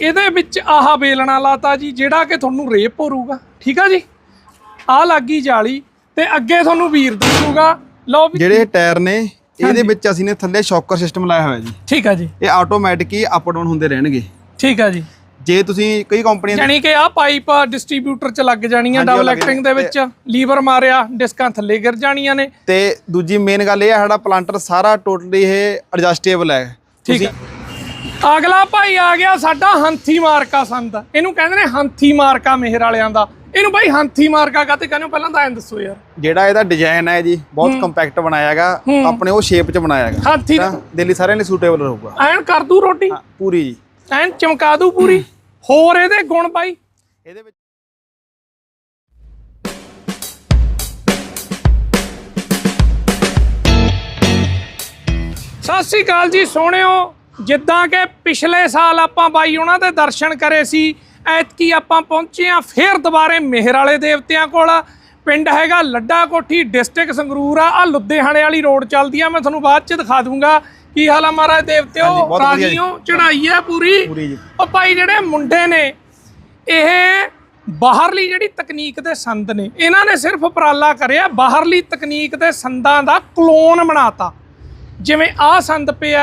ਇਹਦੇ ਵਿੱਚ ਆਹ ਬੇਲਣਾ ਲਾਤਾ ਜੀ ਜਿਹੜਾ ਕਿ ਤੁਹਾਨੂੰ ਰੇਪ ਹੋਰੂਗਾ। ਠੀਕ ਆ ਜੀ? ਆਹ ਲੱਗੀ ਜਾਲੀ ਤੇ ਅੱਗੇ ਤੁਹਾਨੂੰ ਵੀਰ ਦੱਸੂਗਾ ਲਓ ਵੀ ਜਿਹੜੇ ਟਾਇਰ ਨੇ ਇਹਦੇ ਵਿੱਚ ਅਸੀਂ ਨੇ ਥੱਲੇ ਸ਼ੌਕਰ ਸਿਸਟਮ ਲਾਇਆ ਹੋਇਆ ਜੀ। ਠੀਕ ਆ ਜੀ। ਇਹ ਆਟੋਮੈਟਿਕ ਹੀ ਅਪ ਡਾਊਨ ਹੁੰਦੇ ਰਹਿਣਗੇ। ਠੀਕ ਆ ਜੀ। ਜੇ ਤੁਸੀਂ ਕਈ ਕੰਪਨੀਆਂ ਯਾਨੀ ਕਿ ਆਹ ਪਾਈਪ ਡਿਸਟ੍ਰੀਬਿਊਟਰ ਚ ਲੱਗ ਜਾਣੀਆਂ ਡਬਲ ਐਕਟਿੰਗ ਦੇ ਵਿੱਚ ਲੀਵਰ ਮਾਰਿਆ ਡਿਸਕਾਂ ਥੱਲੇ ਗਿਰ ਜਾਣੀਆਂ ਨੇ। ਤੇ ਦੂਜੀ ਮੇਨ ਗੱਲ ਇਹ ਹੈ ਸਾਡਾ ਪਲਾਂਟਰ ਸਾਰਾ ਟੋਟਲੀ ਇਹ ਐਡਜਸਟੇਬਲ ਹੈ। ਠੀਕ ਹੈ ਅਗਲਾ ਭਾਈ ਆ ਗਿਆ ਸਾਡਾ ਹੰਥੀ ਮਾਰਕਾ ਸੰਦ। ਇਹਨੂੰ ਕਹਿੰਦੇ ਨੇ ਹੰਥੀ ਮਾਰਕਾ ਮਿਹਰ ਵਾਲਿਆਂ ਦਾ। ਇਹਨੂੰ ਭਾਈ ਹੰਥੀ ਮਾਰਕਾ ਕਾਤੇ ਕਹਿੰਦੇ? ਪਹਿਲਾਂ ਤਾਂ ਐਂ ਦੱਸੋ ਯਾਰ। ਜਿਹੜਾ ਇਹਦਾ ਡਿਜ਼ਾਈਨ ਹੈ ਜੀ ਬਹੁਤ ਕੰਪੈਕਟ ਬਣਾਇਆ ਹੈਗਾ। ਆਪਣੇ ਉਹ ਸ਼ੇਪ 'ਚ ਬਣਾਇਆ ਹੈਗਾ। ਹਾਥੀ ਦਿੱਲੀ ਸਾਰਿਆਂ ਲਈ ਸੂਟੇਬਲ ਰਹੂਗਾ। ਐਨ ਕਰ ਦੂ ਰੋਟੀ? ਪੂਰੀ ਜੀ। ਐਨ ਚਮਕਾ ਦੂ ਪੂਰੀ? ਹੋਰ ਇਹਦੇ ਗੁਣ ਭਾਈ ਇਹਦੇ ਵਿੱਚ ਸਤਿ ਸ੍ਰੀ ਅਕਾਲ ਜੀ ਸੋਹਣਿਓ। ਜਿੱਦਾਂ ਕਿ ਪਿਛਲੇ ਸਾਲ ਆਪਾਂ ਬਾਈ ਉਹਨਾਂ ਦੇ ਦਰਸ਼ਨ ਕਰੇ ਸੀ ਐਤਕੀ ਆਪਾਂ ਪਹੁੰਚੇ ਆ ਫੇਰ ਦੁਬਾਰੇ ਮਿਹਰ ਵਾਲੇ ਦੇਵਤਿਆਂ ਕੋਲ। ਪਿੰਡ ਹੈਗਾ ਲੱਡਾ ਕੋਠੀ ਡਿਸਟ੍ਰਿਕਟ ਸੰਗਰੂਰ ਆ ਆ ਲੁਧਿਆਣੇ ਵਾਲੀ ਰੋਡ ਚੱਲਦੀ ਆ ਮੈਂ ਤੁਹਾਨੂੰ ਬਾਅਦ ਚ ਦਿਖਾ ਦੂੰਗਾ। ਕੀ ਹਾਲ ਆ ਮਹਾਰਾਜ ਦੇਵਤਿਓ। ਰਾਜੀਓ ਚੜਾਈ ਆ ਪੂਰੀ। ਉਹ ਭਾਈ ਜਿਹੜੇ ਮੁੰਡੇ ਨੇ ਇਹ ਬਾਹਰਲੀ ਜਿਹੜੀ ਤਕਨੀਕ ਦੇ ਸੰਦ ਨੇ ਇਹਨਾਂ ਨੇ ਸਿਰਫ ਉਪਰਾਲਾ ਕਰਿਆ ਬਾਹਰਲੀ ਤਕਨੀਕ ਦੇ ਸੰਦਾਂ ਦਾ ਕਲੋਨ ਬਣਾਤਾ। ਜਿਵੇਂ ਆਹ ਸੰਦ ਪਿਆ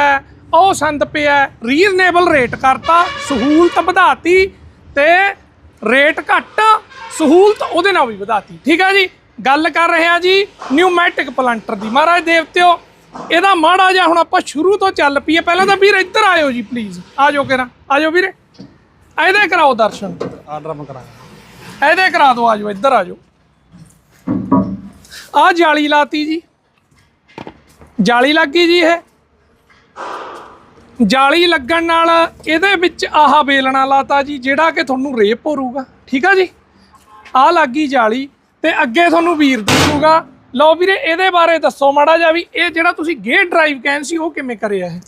ਉਹ ਸੰਦ ਪਿਆ ਰੀਜ਼ਨੇਬਲ ਰੇਟ ਕਰਤਾ ਸਹੂਲਤ ਵਧਾਤੀ ਤੇ ਰੇਟ ਘੱਟ ਸਹੂਲਤ ਉਹਦੇ ਨਾਲ ਵੀ ਵਧਾਤੀ। ਠੀਕ ਹੈ ਜੀ? ਗੱਲ ਕਰ ਰਹੇ ਹਾਂ ਜੀ ਨਿਊਮੈਟਿਕ ਪਲਾਂਟਰ ਦੀ। ਮਹਾਰਾਜ ਦੇਵਤਿਓ ਇਹਦਾ ਮਾੜਾ ਜਿਹਾ ਹੁਣ ਆਪਾਂ ਸ਼ੁਰੂ ਤੋਂ ਚੱਲ ਪਈਏ। ਪਹਿਲਾਂ ਤਾਂ ਵੀਰ ਇੱਧਰ ਆਇਓ ਜੀ ਪਲੀਜ਼ ਆ ਜਾਓ ਕਿਰਾ ਆ ਜਾਓ ਵੀਰੇ। ਇਹਦੇ ਕਰਾਓ ਦਰਸ਼ਨ। ਆਰਡਰ ਆਪਾਂ ਕਰਾਂਗੇ। ਇਹਦੇ ਕਰਾ ਦਿਓ ਆ ਜਾਓ ਇੱਧਰ ਆ ਜਾਓ ਆ ਜਾਲੀ ਲਾਤੀ ਜੀ। ਜਾਲੀ ਲੱਗੀ ਜੀ ਇਹ। ਜਾਲੀ ਲੱਗਣ ਨਾਲ ਇਹਦੇ ਵਿੱਚ ਆਹ ਬੇਲਣਾ ਲਾਤਾ ਜੀ ਜਿਹੜਾ ਕਿ ਤੁਹਾਨੂੰ ਰੇਪ ਹੋਰੂਗਾ। ਠੀਕ ਆ ਜੀ? ਆ ਲੱਗੀ ਜਾਲੀ ਤੇ ਅੱਗੇ ਤੁਹਾਨੂੰ ਵੀਰ ਦੱਸੂਗਾ ਲਓ ਵੀਰੇ ਇਹਦੇ ਬਾਰੇ ਦੱਸੋ ਮਾੜਾ ਜਿਹਾ ਵੀ ਇਹ ਜਿਹੜਾ ਤੁਸੀਂ ਗੇਅਰ ਡਰਾਈਵ ਕਹਿਣ ਸੀ ਉਹ ਕਿਵੇਂ ਕਰਿਆ ਇਹ?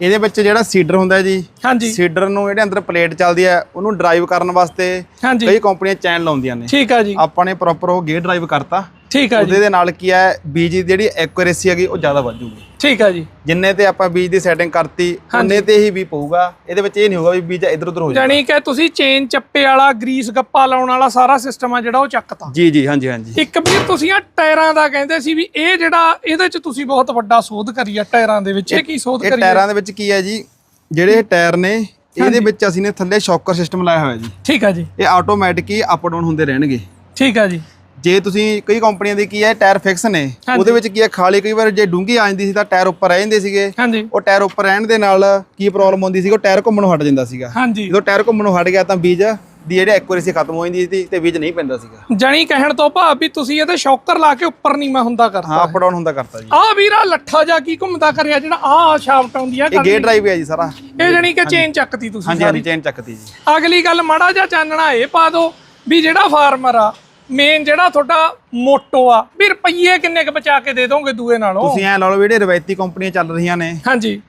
ਇਹਦੇ ਵਿੱਚ ਜਿਹੜਾ ਸੀਡਰ ਹੁੰਦਾ ਜੀ ਹਾਂਜੀ। ਸੀਡਰ ਨੂੰ ਜਿਹੜੇ ਅੰਦਰ ਪਲੇਟ ਚੱਲਦੀ ਹੈ ਉਹਨੂੰ ਡਰਾਈਵ ਕਰਨ ਵਾਸਤੇ ਕਈ ਕੰਪਨੀਆਂ ਚੈਨ ਲਾਉਂਦੀਆਂ ਨੇ। ਠੀਕ ਆ ਜੀ। ਆਪਾਂ ਨੇ ਪ੍ਰੋਪਰ ਉਹ ਗੇਅਰ ਡਰਾਈਵ ਕਰਤਾ। ਠੀਕ ਆ ਜੀ। ਉਹਦੇ ਦੇ ਨਾਲ ਕੀ ਹੈ ਬੀਜ ਦੀ ਜਿਹੜੀ ਐਕੂਰੇਸੀ ਹੈਗੀ ਉਹ ਜ਼ਿਆਦਾ ਵੱਧ ਜੂਗੀ ਠੀਕ ਆ ਜੀ। ਜਿੰਨੇ ਤੇ ਆਪਾਂ ਬੀਜ ਦੀ ਸੈਟਿੰਗ ਕਰਤੀ ਉਹਨੇ ਤੇ ਹੀ ਵੀ ਪਊਗਾ। ਇਹਦੇ ਵਿੱਚ ਇਹ ਨਹੀਂ ਹੋਊਗਾ ਵੀ ਬੀਜ ਇਧਰ ਉਧਰ ਹੋ ਜਾਏ ਜਾਣੀ ਕਿ ਤੁਸੀਂ ਚੇਨ ਚੱਪੇ ਵਾਲਾ ਗਰੀਸ ਗੱਪਾ ਲਾਉਣ ਵਾਲਾ ਸਾਰਾ ਸਿਸਟਮ ਆ ਜਿਹੜਾ ਉਹ ਚੱਕਤਾ। ਜੀ ਜੀ ਹਾਂਜੀ ਹਾਂਜੀ। ਇੱਕ ਵੀ ਤੁਸੀਂ ਆ ਟਾਇਰਾਂ ਦਾ ਕਹਿੰਦੇ ਸੀ ਵੀ ਇਹ ਜਿਹੜਾ ਇਹਦੇ ਚ ਤੁਸੀਂ ਬਹੁਤ ਵੱਡਾ ਸੋਧ ਕਰੀ ਆ ਟਾਇਰਾਂ ਦੇ ਵਿੱਚ। ਇਹ ਕੀ ਸੋਧ ਇਹ ਕਰੀ ਆ? ਟਾਇਰਾਂ ਦੇ ਵਿੱਚ ਕੀ ਹੈ ਜੀ? ਜਿਹੜੇ ਇਹ ਟਾਇਰ ਨੇ ਇਹਦੇ ਵਿੱਚ ਅਸੀਂ ਨੇ ਥੱਲੇ ਸ਼ੌਕਰ ਸਿਸਟਮ ਲਾਇਆ ਹੋਇਆ ਜੀ। ਠੀਕ ਆ ਜੀ। ਇਹ ਆਟੋਮੈਟਿਕ ਹੀ ਅਪ ਡਾਊਨ ਹੁੰਦੇ ਰਹਿਣਗੇ। ਠੀਕ ਆ ਜੀ। ਜੇ ਤੁਸੀਂ ਕਈ ਕੰਪਨੀਆਂ ਦੇ ਕੀ ਹੈ ਟਾਇਰ ਫਿਕਸ ਨੇ ਉਹਦੇ ਵਿੱਚ ਕੀ ਹੈ ਖਾਲੀ ਕਈ ਵਾਰ ਜੇ ਡੂੰਗੀ ਆ ਜਾਂਦੀ ਸੀ ਤਾਂ ਟਾਇਰ ਉੱਪਰ ਰਹਿ ਜਾਂਦੇ ਸੀਗੇ। ਉਹ ਟਾਇਰ ਉੱਪਰ ਰਹਿਣ ਦੇ ਨਾਲ ਕੀ ਪ੍ਰੋਬਲਮ ਹੁੰਦੀ ਸੀ ਉਹ ਟਾਇਰ ਘੁੰਮਣੋਂ ਹਟ ਜਾਂਦਾ ਸੀਗਾ। ਜਦੋਂ ਟਾਇਰ ਘੁੰਮਣੋਂ ਹਟ ਗਿਆ ਤਾਂ ਬੀਜ ਦੀ ਜਿਹੜੀ ਐਕੂਰੇਸੀ ਖਤਮ ਹੋ ਜਾਂਦੀ ਸੀ ਤੇ ਬੀਜ ਨਹੀਂ ਪੈਂਦਾ ਸੀਗਾ। ਜਾਣੀ ਕਹਿਣ ਤੋਂ ਭਾਵ ਵੀ ਤੁਸੀਂ ਇਹਦੇ ਸ਼ੌਕਰ ਲਾ ਕੇ ਉੱਪਰ ਨੀਵਾ ਹੁੰਦਾ ਹਾਂ ਕਰਤਾ ਅਪ ਡਾਊਨ ਹੁੰਦਾ ਕਰਤਾ ਜੀ। ਆ ਵੀਰਾ ਲੱਠਾ ਜਾ ਕੀ ਘੁੰਮਦਾ ਕਰਿਆ ਜਿਹੜਾ ਆ ਸ਼ਾਫਟ ਆਉਂਦੀ ਆ ਇਹ ਗੇਅਰ ਡਰਾਈਵ ਹੈ ਜੀ ਸਾਰਾ। ਇਹ ਜਾਣੀ ਕਿ ਚੇਨ ਚੱਕਤੀ ਤੁਸੀਂ ਹਾਂਜੀ ਹਾਂਜੀ ਚੇਨ ਚੱਕਤੀ ਜੀ। ਅਗਲੀ ਗੱਲ ਮਾੜਾ ਜਿਹਾ ਚਾਨਣਾ ਇਹ ਪਾ ਦਿਓ ਵੀ ਜਿਹੜਾ ਫਾਰਮਰ ਆ ਮੇਨ ਜਿਹੜਾ ਤੁਹਾਡਾ ਮੋਟੋ ਆ ਵੀ ਰੁਪਈਏ ਕਿੰਨੇ ਕ ਬਚਾ ਕੇ ਦੇ ਦੋਗੇ ਦੂਏ ਨਾਲੋਂ? ਤੁਸੀਂ ਐ ਲਾ ਲਓ ਜਿਹੜੇ ਰਵਾਇਤੀ ਕੰਪਨੀਆਂ ਚੱਲ ਰਹੀਆਂ ਨੇ ਹਾਂਜੀ।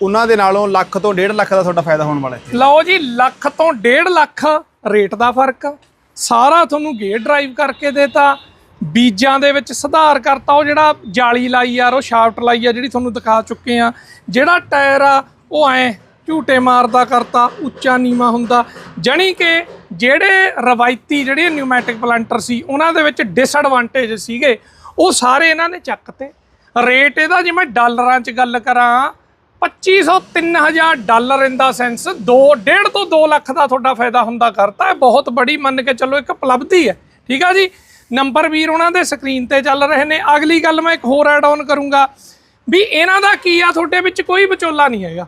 ਉਹਨਾਂ ਦੇ ਨਾਲੋਂ ਲੱਖ ਤੋਂ 1.5 ਲੱਖ ਦਾ ਤੁਹਾਡਾ ਫਾਇਦਾ ਹੋਣ ਵਾਲਾ ਹੈ ਲਓ ਜੀ ਲੱਖ ਤੋਂ 1.5 ਲੱਖ ਰੇਟ ਦਾ ਫ਼ਰਕ ਸਾਰਾ ਤੁਹਾਨੂੰ ਗੇਅਰ ਡਰਾਈਵ ਕਰਕੇ ਦੇਤਾ ਬੀਜਾਂ ਦੇ ਵਿੱਚ ਸੁਧਾਰ ਕਰਤਾ ਉਹ ਜਿਹੜਾ ਜਾਲੀ ਲਾਈ ਯਾਰ ਉਹ ਸ਼ਾਫਟ ਲਾਈ ਆ ਜਿਹੜੀ ਤੁਹਾਨੂੰ ਦਿਖਾ ਚੁੱਕੇ ਆ ਜਿਹੜਾ ਟਾਇਰ ਆ ਉਹ ਐ ਝੂਟੇ ਮਾਰਦਾ ਕਰਤਾ, ਉੱਚਾ ਨੀਵਾ ਹੁੰਦਾ। ਜਾਣੀ ਕਿ ਜਿਹੜੇ ਰਵਾਇਤੀ, ਜਿਹੜੇ ਨਿਊਮੈਟਿਕ ਪਲਾਂਟਰ ਸੀ, ਉਹਨਾਂ ਦੇ ਵਿੱਚ ਡਿਸਐਡਵਾਂਟੇਜ ਸੀਗੇ। ਉਹ ਸਾਰੇ ਇਹਨਾਂ ਨੇ ਚੱਕਤੇ ਰੇਟ ਇਹਦਾ ਜੇ ਮੈਂ ਡਾਲਰਾਂ 'ਚ ਗੱਲ ਕਰਾਂ 2500 3000 ਡਾਲਰ ਇਨ ਦਾ ਸੈਂਸ 2 1.5 ਤੋਂ 2 ਲੱਖ ਦਾ ਤੁਹਾਡਾ ਫਾਇਦਾ ਹੁੰਦਾ ਕਰਤਾ। ਇਹ ਬਹੁਤ ਬੜੀ ਮੰਨ ਕੇ ਚੱਲੋ, ਇੱਕ ਉਪਲਬਧੀ ਹੈ। ਠੀਕ ਆ ਜੀ? ਨੰਬਰ ਵੀਰ ਉਹਨਾਂ ਦੇ ਸਕਰੀਨ ਤੇ ਚੱਲ ਰਹੇ ਨੇ। ਅਗਲੀ ਗੱਲ ਮੈਂ ਇੱਕ ਹੋਰ ਐਡ ਆਨ ਕਰੂੰਗਾ। ਵੀ ਇਹਨਾਂ ਦਾ ਕੀ ਆ? ਤੁਹਾਡੇ ਵਿੱਚ ਕੋਈ ਵਿਚੋਲਾ ਨਹੀਂ ਹੈਗਾ।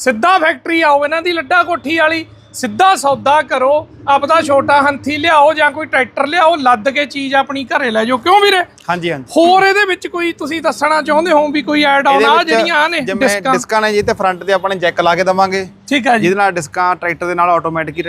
ਸਿੱਧਾ ਫੈਕਟਰੀ ਆਓ ਇਹਨਾਂ ਦੀ ਲੱਡਾ ਕੋਠੀ ਵਾਲੀ। ਸਿੱਧਾ ਸੌਦਾ ਕਰੋ ਆਪਦਾ ਛੋਟਾ ਹੰਥੀ ਲਿਆਓ ਜਾਂ ਕੋਈ ਟਰੈਕਟਰ ਲਿਆਓ ਲੱਦ ਕੇ ਚੀਜ਼ ਆਪਣੀ ਘਰੇ ਲੈ ਜਾਓ। ਕਿਉਂ ਵੀਰੇ? ਹਾਂਜੀ ਹਾਂਜੀ। ਹੋਰ ਇਹਦੇ ਵਿੱਚ ਕੋਈ ਤੁਸੀਂ ਦੱਸਣਾ ਚਾਹੁੰਦੇ ਹੋ ਵੀ ਕੋਈ ਐਡ ਆਨ ਆ ਜਿਹੜੀਆਂ ਆ ਨੇ ਡਿਸਕਾਂ ਡਿਸਕਾਂ ਨੇ ਜੀ ਤੇ ਫਰੰਟ ਤੇ ਆਪਾਂ ਨੇ ਜੈਕ ਲਾ ਕੇ ਦਵਾਂਗੇ। ਠੀਕ ਹੈ ਜੀ। ਜਿਹਦੇ ਨਾਲ ਡਿਸਕਾਂ ਟਰੈਕਟਰ ਦੇ ਨਾਲ ਆਟੋਮੈਟਿਕ ਹੀ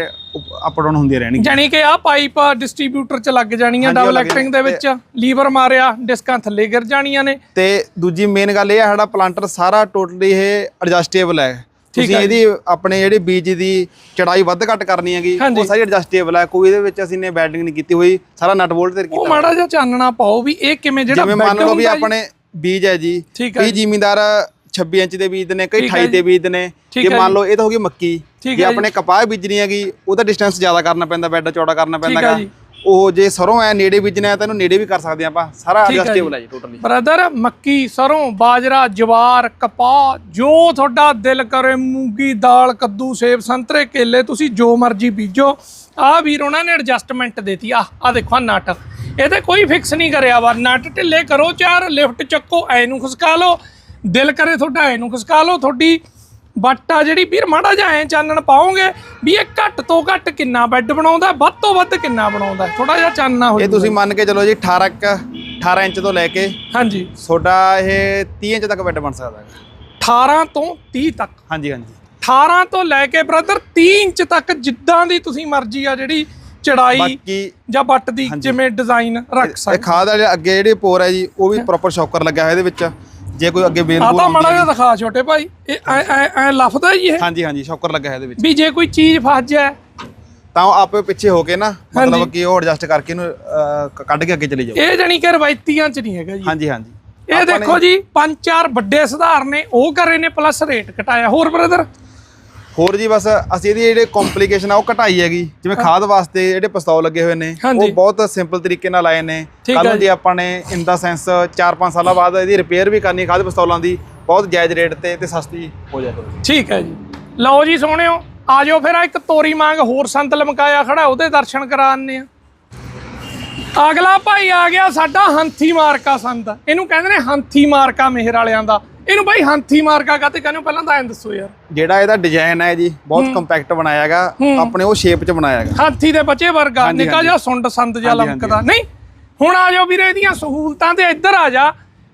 ਅਪ ਡਾਊਨ ਹੁੰਦੀਆਂ ਰਹਿਣਗੀਆਂ ਜਾਣੀ ਕਿ ਆ ਪਾਈਪ ਡਿਸਟ੍ਰੀਬਿਊਟਰ ਚ ਲੱਗ ਜਾਣੀਆਂ ਡਬਲ ਐਕਟਿੰਗ ਦੇ ਵਿੱਚ ਲੀਵਰ ਮਾਰਿਆ ਡਿਸਕਾਂ ਥੱਲੇ ਗਿਰ ਜਾਣੀਆਂ ਨੇ। ਤੇ ਦੂਜੀ ਮੇਨ ਗੱਲ ਇਹ ਹੈ ਸਾਡਾ ਪਲਾਂਟਰ ਸਾਰਾ ਟੋਟਲੀ ਇਹ ਐਡਜਸਟੇਬਲ ਹੈ। ਤੁਸੀਂ ਇਹਦੀ ਆਪਣੇ ਜਿਹੜੇ ਬੀਜ ਦੀ ਚੜਾਈ ਵੱਧ ਘੱਟ ਕਰਨੀ ਹੈਗੀ। ਉਹ ਸਾਰੀ ਐਡਜਸਟੇਬਲ ਹੈ ਕੋਈ ਇਹਦੇ ਵਿੱਚ ਅਸੀਂ ਨੇ ਬੈਡਿੰਗ ਨਹੀਂ ਕੀਤੀ ਹੋਈ ਸਾਰਾ ਨਟ ਬੋਲਟ ਤੇ ਉਹ ਕੀਤਾ ਮਾੜਾ ਜਿਹਾ ਚਾਨਣਾ ਪਾਓ ਵੀ ਇਹ ਕਿਵੇਂ ਜਿਹੜਾ ਜਿਵੇਂ ਮੰਨ ਲਓ ਵੀ ਆਪਣੇ ਬੀਜ ਹੈ ਜੀ ਕਈ ਜ਼ਿਮੀਂਦਾਰ 26 ਇੰਚ ਦੇ ਬੀਜਦੇ ਨੇ ਕਈ ਠੀਕ ਹੈ 28 ਦੇ ਬੀਜਦੇ ਨੇ ਜੇ ਮੰਨ ਲਓ ਇਹ ਤਾਂ ਹੋ ਗਈ ਮੱਕੀ ਜੇ ਆਪਣੇ ਕਪਾਹ ਬੀਜਣੀ ਹੈਗੀ ਉਹਦਾ ਡਿਸਟੈਂਸ ਜ਼ਿਆਦਾ ਕਰਨਾ ਪੈਂਦਾ ਬੈੱਡ ਚੌੜਾ ਕਰਨਾ ਪੈਂਦਾ ਹੈਗਾ। ਉਹ ਜੇ ਸਰੋਂ ਐ ਨੇੜੇ ਬੀਜਣਾ ਤਾਂ ਇਹਨੂੰ ਨੇੜੇ ਵੀ ਕਰ ਸਕਦੇ ਆਪਾਂ। ਸਾਰਾ ਐਡਜਸਟੇਬਲ ਹੈ ਜੀ। ਟੋਟਲੀ ਬ੍ਰਦਰ ਮੱਕੀ ਸਰੋਂ ਬਾਜਰਾ ਜਵਾਰ ਕਪਾਹ ਜੋ ਤੁਹਾਡਾ ਦਿਲ ਕਰੇ ਮੂੰਗੀ ਦਾਲ ਕੱਦੂ ਸੇਬ ਸੰਤਰੇ ਕੇਲੇ ਤੁਸੀਂ ਜੋ ਮਰਜ਼ੀ ਬੀਜੋ। ਆ ਵੀਰ ਉਹਨਾਂ ਨੇ ਐਡਜਸਟਮੈਂਟ ਦੇਤੀ। ਆ ਆ ਦੇਖੋ ਆਹ ਨਟ ਇਹਦੇ ਕੋਈ ਫਿਕਸ ਨਹੀਂ ਕਰਿਆ ਵਾ। ਨਟ ਢਿੱਲੇ ਕਰੋ ਚਾਰ ਲਿਫਟ ਚੱਕੋ ਐ ਨੂੰ ਖਸਕਾ ਲਓ। ਦਿਲ ਕਰੇ ਤੁਹਾਡਾ ਐ ਨੂੰ ਖਸਕਾ ਲਓ। ਤੁਹਾਡੀ ਬੱਟ ਆ ਜਿਹੜੀ ਵੀਰ ਮਾੜਾ ਜਿਹਾ ਐ ਚਾਨਣ ਪਾਓਗੇ ਵੀ ਇਹ ਘੱਟ ਤੋਂ ਘੱਟ ਕਿੰਨਾ ਬੈੱਡ ਬਣਾਉਂਦਾ ਵੱਧ ਤੋਂ ਵੱਧ ਕਿੰਨਾ ਬਣਾਉਂਦਾ? ਥੋੜਾ ਜਿਹਾ ਚਾਨਣਾ ਹੋ ਇਹ ਜਾਊਗਾ। ਤੁਸੀਂ ਮੰਨ ਕੇ ਚਲੋ ਜੀ 18 ਕ 18 ਇੰਚ ਤੋਂ ਲੈ ਕੇ ਹਾਂਜੀ। ਤੁਹਾਡਾ ਇਹ 30 ਇੰਚ ਤੱਕ ਬੈੱਡ ਬਣ ਸਕਦਾ ਹੈ 18 ਤੋਂ 30 ਤੱਕ? ਹਾਂਜੀ ਹਾਂਜੀ। 18 ਤੋਂ ਲੈ ਕੇ ਬ੍ਰਦਰ 30 ਇੰਚ ਤੱਕ ਜਿੱਦਾਂ ਦੀ ਤੁਸੀਂ ਮਰਜ਼ੀ ਆ ਜਿਹੜੀ ਚੜਾਈ ਬਾਕੀ ਜਾਂ ਬੱਟ ਦੀ ਜਿਵੇਂ ਡਿਜ਼ਾਈਨ ਰੱਖ ਇਹ ਸਕਦੇ। ਖਾਦ ਵਾਲੇ ਅੱਗੇ ਜਿਹੜੇ ਪੋਰ ਹੈ ਜੀ ਉਹ ਵੀ ਪ੍ਰੋਪਰ ਸ਼ੌਕਰ ਲੱਗਾ ਹੋਇਆ ਇਹਦੇ ਵਿੱਚ। ਜੇ ਕੋਈ ਅੱਗੇ ਬੇਲ ਆ ਤਾਂ ਮਾੜਾ ਜਿਹਾ ਦਿਖਾ ਛੋਟੇ ਭਾਈ। ਇਹ ਐ ਐ ਐ ਲਫਦਾ ਹੀ ਇਹ। ਹਾਂਜੀ ਹਾਂਜੀ ਸ਼ੌਕਰ ਲੱਗਾ ਹੈ ਇਹਦੇ ਵਿੱਚ। ਵੀ ਜੇ ਕੋਈ ਚੀਜ਼ ਫਸ ਜਾਏ। ਤਾਂ ਉਹ ਆਪੇ ਪਿੱਛੇ ਹੋ ਕੇ ਨਾ ਮਤਲਬ ਕਿ ਉਹ ਐਡਜਸਟ ਕਰਕੇ ਇਹਨੂੰ ਕੱਢ ਕੇ ਅੱਗੇ ਚਲੀ ਜਾਓ ਇਹ ਜਾਨੀ ਕਿ ਰਵਾਇਤੀਆਂ ਚ ਨਹੀਂ ਹੈਗਾ ਜੀ। ਹਾਂਜੀ ਹਾਂਜੀ। ਇਹ ਦੇਖੋ ਜੀ ਪੰਜ ਚਾਰ ਵੱਡੇ ਸੁਧਾਰ ਨੇ ਉਹ ਕਰੇ ਨੇ ਪਲੱਸ ਰੇਟ ਘਟਾਇਆ। ਹੋਰ ਬ੍ਰਦਰ ਹੋਰ ਜੀ ਬਸ ਅਸੀਂ ਇਹਦੀ ਜਿਹੜੇ ਕੰਪਲਿਕੇਸ਼ਨ ਆ ਉਹ ਘਟਾਈ ਹੈਗੀ। ਜਿਵੇਂ ਖਾਦ ਵਾਸਤੇ ਜਿਹੜੇ ਪਿਸਤੌਲ ਲੱਗੇ ਹੋਏ ਨੇ। ਉਹ ਬਹੁਤ ਸਿੰਪਲ ਤਰੀਕੇ ਨਾਲ ਆਏ ਨੇ। ਕੱਲ ਜੇ। ਆਪਾਂ ਨੇ ਇਨ ਦਾ ਸੈਂਸ 4-5 ਸਾਲਾਂ ਬਾਅਦ ਇਹਦੀ ਰਿਪੇਅਰ ਵੀ ਕਰਨੀ ਖਾਦ ਪਿਸਤੌਲਾਂ ਦੀ ਬਹੁਤ ਜਾਇਜ਼ ਰੇਟ ਤੇ ਤੇ ਸਸਤੀ ਹੋ ਜਾਏ ਠੀਕ ਹੈ ਜੀ। ਲਓ ਜੀ ਸੋਹਣਿਓ ਆ ਜਾਓ ਫਿਰ ਇੱਕ ਤੋਰੀ ਮੰਗ ਹੋਰ ਸੰਤ ਲਮਕਾਇਆ ਖੜਾ ਉਹਦੇ ਦਰਸ਼ਨ ਕਰਾਣੇ ਆ। ਅਗਲਾ ਭਾਈ ਆ ਗਿਆ ਸਾਡਾ ਹੰਥੀ ਮਾਰਕਾ ਸੰਤ ਇਹਨੂੰ ਕਹਿੰਦੇ ਨੇ ਹੰਥੀ ਮਾਰਕਾ ਮਿਹਰ ਵਾਲਿਆਂ ਦਾ। ਇਹਨੂੰ ਭਾਈ ਹੰਥੀ ਮਾਰਕਾ ਕਾਤੇ ਕਹਿੰਦੇ? ਪਹਿਲਾਂ ਤਾਂ ਐਂ ਦੱਸੋ ਯਾਰ। ਜਿਹੜਾ ਇਹਦਾ ਡਿਜ਼ਾਈਨ ਹੈ ਜੀ ਬਹੁਤ ਕੰਪੈਕਟ ਬਣਾਇਆ ਹੈਗਾ ਆਪਣੇ ਉਹ ਸ਼ੇਪ 'ਚ ਬਣਾਇਆ ਹੈਗਾ। ਹਾਥੀ ਦੇ ਬੱਚੇ ਵਰਗਾ ਨਿੱਕਾ ਜਿਹਾ ਸੁੰਡ ਸੰਦ ਜਿਹਾ ਲਮਕਦਾ। ਨਹੀਂ ਹੁਣ ਆ ਜਾਓ ਵੀਰੇ ਇਹਦੀਆਂ ਸਹੂਲਤਾਂ ਤੇ ਇੱਧਰ ਆ ਜਾ।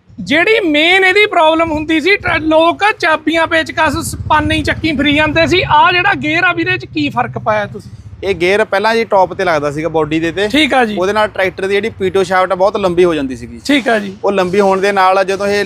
ਜਿਹੜੀ ਮੇਨ ਇਹਦੀ ਪ੍ਰੋਬਲਮ ਹੁੰਦੀ ਸੀ ਲੋਕ ਚਾਬੀਆਂ ਪੇਚਕਸ ਪਾਨੀ ਚੱਕੀ ਫਰੀ ਜਾਂਦੇ ਸੀ। ਆ ਜਿਹੜਾ ਗੇਅਰ ਆ ਵੀਰੇ ਚ ਕੀ ਫ਼ਰਕ ਪਾਇਆ ਤੁਸੀਂ? ਇਹ ਗੇਅਰ ਪਹਿਲਾਂ ਜੀ ਟੌਪ ਤੇ ਲੱਗਦਾ ਸੀਗਾ ਬੋਡੀ ਦੇ ਤੇ। ਠੀਕ ਆ ਜੀ। ਉਹਦੇ ਨਾਲ ਟਰੈਕਟਰ ਦੀ ਜਿਹੜੀ ਪੀਟੋ ਸ਼ਾਫਟ ਬਹੁਤ ਲੰਬੀ ਹੋ ਜਾਂਦੀ ਸੀਗੀ। ਠੀਕ ਆ ਜੀ। ਉਹ ਲੰਬੀ ਹੋਣ ਦੇ ਨਾਲ ਜਦੋਂ ਇਹ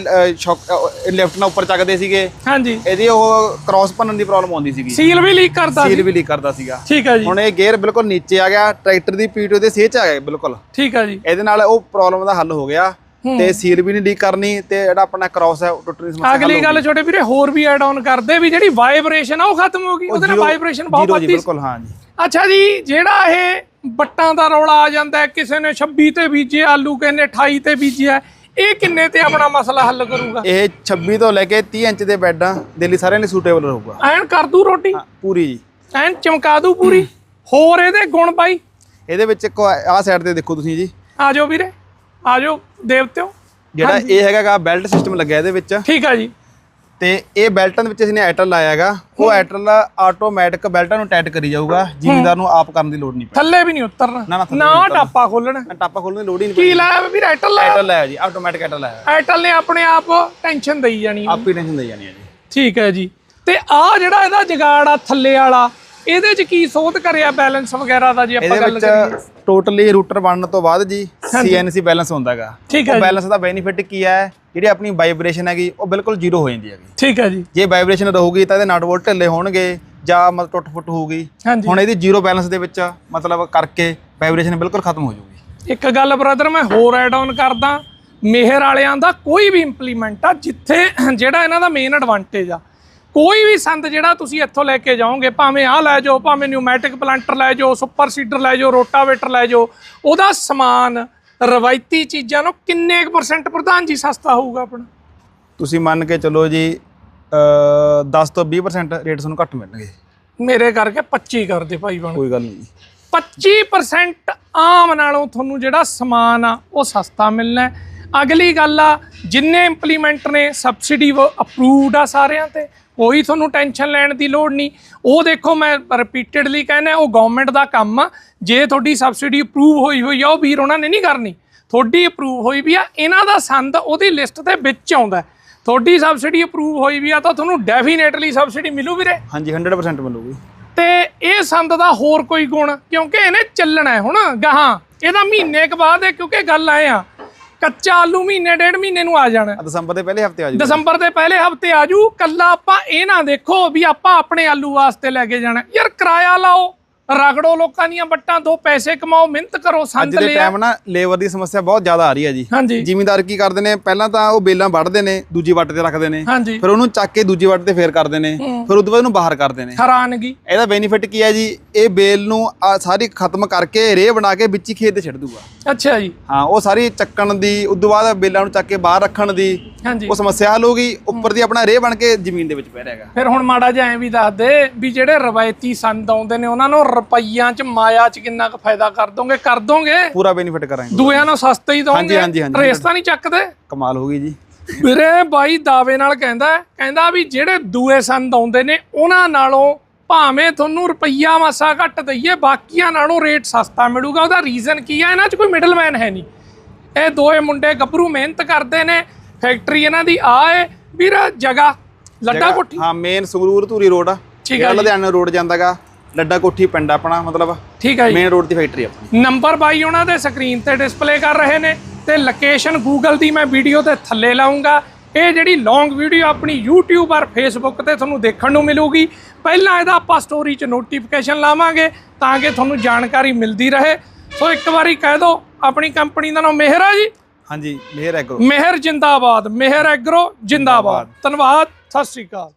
ਲੈਫਟ ਨਾਲ ਉੱਪਰ ਚੱਕਦੇ ਸੀਗੇ ਹਾਂਜੀ। ਇਹਦੀ ਉਹ ਕ੍ਰਾਸ ਭੰਨਣ ਦੀ ਪ੍ਰੋਬਲਮ ਆਉਂਦੀ ਸੀਗੀ। ਸੀਲ ਵੀ ਲੀਕ ਕਰਦਾ ਸੀਲ ਵੀ ਲੀਕ ਕਰਦਾ ਸੀਗਾ। ਠੀਕ ਆ ਜੀ। ਹੁਣ ਇਹ ਗੇਅਰ ਬਿਲਕੁਲ ਨੀਚੇ ਆ ਗਿਆ ਟਰੈਕਟਰ ਦੀ ਪੀਟੋ ਦੇ ਸੇਚ ਆ ਗਿਆ ਬਿਲਕੁਲ। ਠੀਕ ਆ ਜੀ। ਇਹਦੇ ਨਾਲ ਉਹ ਪ੍ਰੋਬਲਮ ਦਾ ਹੱਲ ਹੋ ਗਿਆ ਤੇ ਸੀਲ ਵੀ ਨਹੀਂ ਲੀਕ ਕਰਨੀ ਤੇ ਜਿਹੜਾ ਆਪਣਾ ਕ੍ਰਾਸ ਹੈ ਉਹ ਟੁੱਟਣ ਦੀ ਸਮੱਸਿਆ ਅਗਲੀ ਗੱਲ ਛੋਟੇ ਵੀਰੇ ਹੋਰ ਵੀ ਐਡ ਆਨ ਕਰਦੇ ਵੀ ਜਿਹੜੀ ਵਾਈਬ੍ਰੇਸ਼ਨ ਆ ਉਹ ਖਤਮ ਹੋ ਗਈ। ਉਹਦੇ ਨਾਲ ਵਾਈਬ੍ਰੇਸ਼ਨ ਬਹੁਤ ਵੱਧਦੀ ਸੀ। ਬਿਲਕੁਲ ਹਾਂ ਜੀ। ਅੱਛਾ ਜੀ ਜਿਹੜਾ ਇਹ ਬੱਟਾਂ ਦਾ ਰੌਲਾ ਆ ਜਾਂਦਾ ਕਿਸੇ ਨੇ 26 ਤੇ ਬੀਜੇ ਆਲੂ ਕਿਸੇ ਨੇ 28 ਤੇ ਬੀਜਿਆ ਇਹ ਕਿੰਨੇ ਤੇ ਆਪਣਾ ਮਸਲਾ ਹੱਲ ਕਰੂਗਾ? ਇਹ 26 ਤੋਂ ਲੈ ਕੇ 30 ਇੰਚ ਦੇ ਬੈੱਡਾਂ ਦੇ ਲਈ ਸਾਰਿਆਂ ਲਈ ਸੂਟੇਬਲ ਰਹੂਗਾ। ਐਨ ਕਰ ਦੂ ਰੋਟੀ? ਪੂਰੀ ਜੀ। ਐਨ ਚਮਕਾ ਦੂ ਪੂਰੀ? ਹੋਰ ਇਹਦੇ ਗੁਣ ਬਾਈ? ਇਹਦੇ ਵਿੱਚ ਇੱਕ ਆਹ ਸਾਈਡ ਤੇ ਦੇਖੋ ਤੁਸੀਂ ਜੀ। ਆ ਜਾਓ ਵੀਰੇ ਆ ਜਾਓ ਦੇਵਤਿਓ। ਜਿਹੜਾ ਇਹ ਹੈਗਾਗਾ ਬੈਲਟ ਸਿਸਟਮ ਲੱਗਿਆ ਇਹਦੇ ਵਿੱਚ। ਠੀਕ ਆ ਜੀ। ਤੇ ਇਹ ਬੈਲਟਾਂ ਦੇ ਵਿੱਚ ਅਸੀਂ ਨੇ ਐਟਲ ਲਾਇਆ ਹੈਗਾ। ਉਹ ਐਟਲ ਆਟੋਮੈਟਿਕ ਬੈਲਟਾਂ ਨੂੰ ਟਾਈਟ ਕਰੀ ਜਾਊਗਾ ਜ਼ਿਮੀਂਦਾਰ ਨੂੰ ਆਪ ਕਰਨ ਦੀ ਲੋੜ ਨਹੀਂ ਥੱਲੇ ਵੀ ਨਹੀਂ ਉਤਰਨਾ। ਨਾ, ਟਾਪਾ ਖੋਲਣਾ ਟਾਪਾ ਖੋਲਣ ਦੀ ਲੋੜ ਹੀ ਨਹੀਂ ਕੀ ਲਾਇਆ ਵਾ ਐਟਲ ਲਾਇਆ? ਐਟਲ ਲਾਇਆ ਜੀ ਆਟੋਮੈਟਿਕ ਐਟਲ ਲਾਇਆ। ਐਟਲ ਨੇ ਆਪਣੇ ਆਪ ਟੈਨਸ਼ਨ ਦੇਈ ਜਾਣੀ ਆਪ ਹੀ ਟੈਨਸ਼ਨ ਦੇ ਜਾਣੀ ਹੈ ਜੀ। ਠੀਕ ਹੈ ਜੀ। ਤੇ ਆ ਜਿਹੜਾ ਇਹਦਾ ਜਗਾੜ ਆ ਥੱਲੇ ਵਾਲਾ ਇਹਦੇ ਚ ਕੀ ਸੋਧ ਕਰਿਆ ਬੈਲੈਂਸ ਵਗੈਰਾ ਦਾ ਜੇ ਆਪਾਂ ਗੱਲ ਕਰੀਏ? ਟੋਟਲੀ ਰੂਟਰ ਬਣਨ ਤੋਂ ਬਾਅਦ ਜੀ ਸੀਐਨਸੀ ਬੈਲੈਂਸ ਹੁੰਦਾਗਾ ਠੀਕ ਹੈ। ਬੈਲੈਂਸ ਦਾ ਬੈਨੀਫਿਟ ਕੀ ਹੈ? ਜਿਹੜੀ ਆਪਣੀ ਵਾਈਬ੍ਰੇਸ਼ਨ ਹੈਗੀ ਉਹ ਬਿਲਕੁਲ ਜ਼ੀਰੋ ਹੋ ਜਾਂਦੀ ਹੈਗੀ। ਠੀਕ ਹੈ ਜੀ। ਜੇ ਵਾਈਬ੍ਰੇਸ਼ਨ ਰਹੂਗੀ ਤਾਂ ਇਹਦੇ ਨਟ ਬੋਲਟ ਢਿੱਲੇ ਹੋਣਗੇ ਜਾਂ ਮਤਲਬ ਟੁੱਟ ਫੁੱਟ ਹੋਊਗੀ। ਹਾਂਜੀ। ਹੁਣ ਇਹਦੀ ਜ਼ੀਰੋ ਬੈਲੈਂਸ ਦੇ ਵਿੱਚ ਮਤਲਬ ਕਰਕੇ ਵਾਈਬ੍ਰੇਸ਼ਨ ਬਿਲਕੁਲ ਖਤਮ ਹੋ ਜਾਊਗੀ। ਇੱਕ ਗੱਲ ਬ੍ਰਦਰ ਮੈਂ ਹੋਰ ਐਡ ਆਨ ਕਰਦਾ। ਮਿਹਰ ਵਾਲਿਆਂ ਦਾ ਕੋਈ ਵੀ ਇੰਪਲੀਮੈਂਟ ਆ ਜਿੱਥੇ ਜਿਹੜਾ ਇਹਨਾਂ ਦਾ ਮੇਨ ਐਡਵਾਂਟੇਜ ਆ ਕੋਈ ਵੀ ਸੰਦ ਜਿਹੜਾ ਤੁਸੀਂ ਇੱਥੋਂ ਲੈ ਕੇ ਜਾਓਗੇ ਭਾਵੇਂ ਆਹ ਲੈ ਜਾਓ ਭਾਵੇਂ ਨਿਊਮੈਟਿਕ ਪਲਾਂਟਰ ਲੈ ਜਾਓ ਸੁਪਰ ਸੀਡਰ ਲੈ ਜਾਓ ਰੋਟਾਵੇਟਰ ਲੈ ਜਾਓ ਉਹਦਾ ਸਮਾਨ ਰਵਾਇਤੀ ਚੀਜ਼ਾਂ ਨੂੰ ਕਿੰਨੇ ਕੁ ਪਰਸੈਂਟ ਪ੍ਰਧਾਨ ਜੀ ਸਸਤਾ ਹੋਊਗਾ ਆਪਣਾ? ਤੁਸੀਂ ਮੰਨ ਕੇ ਚੱਲੋ ਜੀ ਅ 10 ਤੋਂ 20% ਰੇਟ ਤੁਹਾਨੂੰ ਘੱਟ ਮਿਲਣਗੇ। ਮੇਰੇ ਕਰਕੇ 25 ਕਰਦੇ ਭਾਈ ਬਣ। ਕੋਈ ਗੱਲ ਨਹੀਂ 25% ਆਮ ਨਾਲੋਂ ਤੁਹਾਨੂੰ ਜਿਹੜਾ ਸਮਾਨ ਆ ਉਹ ਸਸਤਾ ਮਿਲਣਾ ਹੈ। ਅਗਲੀ ਗੱਲ ਆ ਜਿੰਨੇ ਇੰਪਲੀਮੈਂਟ ਨੇ ਸਬਸਿਡੀ ਅਪਰੂਵਡ ਆ ਸਾਰਿਆਂ ਤੇ ਕੋਈ ਤੁਹਾਨੂੰ ਟੈਨਸ਼ਨ ਲੈਣ ਦੀ ਲੋੜ ਨਹੀਂ। ਉਹ ਦੇਖੋ ਮੈਂ ਰਿਪੀਟਡਲੀ ਕਹਿੰਦਾ ਉਹ ਗਵਰਨਮੈਂਟ ਦਾ ਕੰਮ ਆ ਜੇ ਤੁਹਾਡੀ ਸਬਸਿਡੀ ਅਪਰੂਵ ਹੋਈ ਹੋਈ ਆ ਉਹ ਵੀਰ ਉਹਨਾਂ ਨੇ ਨਹੀਂ ਕਰਨੀ। ਤੁਹਾਡੀ ਅਪਰੂਵ ਹੋਈ ਵੀ ਆ ਇਹਨਾਂ ਦਾ ਸੰਦ ਉਹਦੀ ਲਿਸਟ ਦੇ ਵਿੱਚ ਆਉਂਦਾ। ਤੁਹਾਡੀ ਸਬਸਿਡੀ ਅਪਰੂਵ ਹੋਈ ਵੀ ਆ ਤਾਂ ਤੁਹਾਨੂੰ ਡੈਫੀਨੇਟਲੀ ਸਬਸਿਡੀ ਮਿਲੂ ਵੀਰੇ। ਹਾਂਜੀ 100% ਮਿਲੂਗੀ। ਤੇ ਇਹ ਸੰਦ ਦਾ ਹੋਰ ਕੋਈ ਗੁਣ ਕਿਉਂਕਿ ਇਹਨੇ ਚੱਲਣਾ ਹੈ ਹੁਣ ਗਾਹਾਂ। ਇਹਦਾ ਮਹੀਨੇ ਕੁ ਬਾਅਦ ਹੈ ਕਿਉਂਕਿ ਗੱਲ ਆਏ ਆ ਕੱਚਾ ਆਲੂ ਮਹੀਨੇ ਡੇਢ ਮਹੀਨੇ ਨੂੰ ਆ ਜਾਣਾ। ਆ ਦਸੰਬਰ ਦੇ ਪਹਿਲੇ ਹਫ਼ਤੇ ਆ ਜਾਊਗਾ ਦਸੰਬਰ ਦੇ ਪਹਿਲੇ ਹਫ਼ਤੇ ਆਜੂ ਕੱਲਾ ਆਪਾਂ ਇਹ ਨਾ ਦੇਖੋ ਵੀ ਆਪਾਂ ਆਪਣੇ ਆਲੂ ਵਾਸਤੇ ਲੈ ਕੇ ਜਾਣਾ। ਯਾਰ ਕਿਰਾਇਆ ਲਾਓ। ਰਗੜੋ ਲੋਕਾਂ ਦੀਆਂ ਵੱਟਾਂ ਦੋ ਪੈਸੇ ਕਮਾਓ ਮਿਹਨਤ ਕਰੋ ਅੱਜ ਸੰਦ ਦੇ ਲਿਆ। ਟਾਈਮ ਨਾ ਲੇਬਰ ਦੀ ਸਮੱਸਿਆ ਬਹੁਤ ਜ਼ਿਆਦਾ ਆ ਰਹੀ ਹੈ ਜੀ। ਹਾਂਜੀ। ਜ਼ਿਮੀਂਦਾਰ ਕੀ ਕਰਦੇ ਨੇ? ਪਹਿਲਾਂ ਤਾਂ ਉਹ ਬੇਲਾਂ ਵੱਢਦੇ ਨੇ ਦੂਜੀ ਵੱਟ ਤੇ ਰੱਖਦੇ ਨੇ। ਹਾਂਜੀ। ਫਿਰ ਉਹਨੂੰ ਚੱਕ ਕੇ ਦੂਜੀ ਵੱਟ ਤੇ ਫੇਰ ਕਰਦੇ ਨੇ। ਫਿਰ ਉਦੋਂ ਬਾਅਦ ਉਹਨੂੰ ਬਾਹਰ ਕਰਦੇ ਨੇ। ਹੈਰਾਨਗੀ। ਇਹਦਾ ਬੈਨੀਫਿਟ ਕੀ ਹੈ ਜੀ? ਇਹ ਬੇਲ ਨੂੰ ਆ ਸਾਰੀ ਖਤਮ ਕਰਕੇ ਰੇਹ ਬਣਾ ਕੇ ਵਿੱਚ ਹੀ ਖੇਤ ਤੇ ਛੱਡ ਦੂਗਾ। ਅੱਛਾ ਜੀ। ਹਾਂ ਉਹ ਸਾਰੀ ਚੱਕਣ ਦੀ ਉਦੋਂ ਬਾਅਦ ਬੇਲਾਂ ਨੂੰ ਚੱਕ ਕੇ ਬਾਹਰ ਰੱਖਣ ਦੀ ਹਾਂਜੀ। ਉਹ ਸਮੱਸਿਆ ਹੱਲ ਹੋ ਗਈ। ਉੱਪਰ ਦੀ ਆਪਣਾ ਰੇਹ ਬਣ ਕੇ ਜ਼ਮੀਨ ਦੇ ਵਿੱਚ ਪੈ ਰਿਹਾ ਹੈਗਾ। ਫਿਰ ਹੁਣ ਮਾੜਾ ਜਿਹਾ ਐਂ ਵੀ ਦੱਸ ਦੇ ਵੀ ਜਿਹੜੇ ਰਵਾਇਤੀ ਸੰਦ ਆਉਂਦੇ ਨੇ ਉਹਨਾਂ ਨੂੰ ਰੁਪਈਆਂ 'ਚ ਮਾਇਆ 'ਚ ਕਿੰਨਾ ਕੁ ਫਾਇਦਾ ਕਰ ਦੋਗੇ? ਕਰ ਦੋਗੇ? ਪੂਰਾ ਬੈਨੀਫਿਟ ਕਰਾਂਗੇ। ਦੂਆਂ ਨੂੰ ਸਸਤੇ ਹੀ ਹਾਂਜੀ, ਦੋਗੇ? ਹਾਂਜੀ, ਹਾਂਜੀ। ਰੇਸ ਤਾਂ ਨਹੀਂ ਚੱਕਦੇ? ਕਮਾਲ ਹੋ ਗਈ ਜੀ। ਵੀਰੇ ਬਾਈ ਦਾਅਵੇ ਨਾਲ ਕਹਿੰਦਾ ਹੈ, ਕਹਿੰਦਾ ਵੀ ਜਿਹੜੇ ਦੂਏ ਸੰਦ ਆਉਂਦੇ ਨੇ ਉਹਨਾਂ ਨਾਲੋਂ ਭਾਵੇਂ ਤੁਹਾਨੂੰ ਰੁਪਈਆ ਮਾਸਾ ਘੱਟ ਦਈਏ ਬਾਕੀਆਂ ਨਾਲੋਂ ਰੇਟ ਸਸਤਾ ਮਿਲੂਗਾ। ਉਹਦਾ ਰੀਜ਼ਨ ਕੀ ਹੈ? ਇਹਨਾਂ 'ਚ ਕੋਈ ਮਿਡਲਮੈਨ ਹੈ ਨਹੀਂ। ਇਹ ਦੋਏ ਮੁੰਡੇ ਗੱਭਰੂ ਮਿਹਨਤ ਕਰਦੇ ਨੇ ਫੈਕਟਰੀ ਇਹਨਾਂ ਦੀ ਆ ਹੈ ਵੀਰ ਜਗ੍ਹਾ ਲੱਡਾ ਕੋਠੀ। ਹਾਂ ਮੇਨ ਸੰਗਰੂਰ ਧੂਰੀ ਰੋਡ ਆ। ਠੀਕ ਜੀ। ਲੁਧਿਆਣਾ ਰੋਡ ਜਾਂਦਾਗਾ ਲੱਡਾ ਕੋਠੀ ਪਿੰਡ ਆਪਣਾ ਮਤਲਬ ਠੀਕ ਹੈ ਜੀ। ਮੇਨ ਰੋਡ ਦੀ ਫੈਕਟਰੀ ਆਪਣੀ। ਨੰਬਰ ਬਾਈ ਉਹਨਾਂ ਦੇ ਸਕਰੀਨ ਤੇ ਡਿਸਪਲੇ ਕਰ ਰਹੇ ਨੇ ਤੇ ਲੋਕੇਸ਼ਨ ਗੂਗਲ ਦੀ ਮੈਂ ਵੀਡੀਓ ਦੇ ਥੱਲੇ ਲਾਉਂਗਾ। ਇਹ ਜਿਹੜੀ ਲੌਂਗ ਵੀਡੀਓ ਆਪਣੀ YouTube ਔਰ Facebook ਤੇ ਤੁਹਾਨੂੰ ਦੇਖਣ ਨੂੰ ਮਿਲੂਗੀ। ਪਹਿਲਾਂ ਇਹਦਾ ਆਪਾਂ ਸਟੋਰੀ 'ਚ ਨੋਟੀਫਿਕੇਸ਼ਨ ਲਾਵਾਂਗੇ ਤਾਂ ਕਿ ਤੁਹਾਨੂੰ ਜਾਣਕਾਰੀ ਮਿਲਦੀ ਰਹੇ। ਸੋ ਇੱਕ ਵਾਰੀ ਕਹਿ ਦਿਓ ਆਪਣੀ ਕੰਪਨੀ ਦਾ ਨਾਮ ਮਿਹਰ ਆ ਜੀ? ਹਾਂਜੀ ਮਿਹਰ ਐਗਰੋ। ਮਿਹਰ ਜਿੰਦਾਬਾਦ ਮਿਹਰ ਐਗਰੋ ਜਿੰਦਾਬਾਦ। ਧੰਨਵਾਦ ਸਤਿ ਸ਼੍ਰੀ ਅਕਾਲ।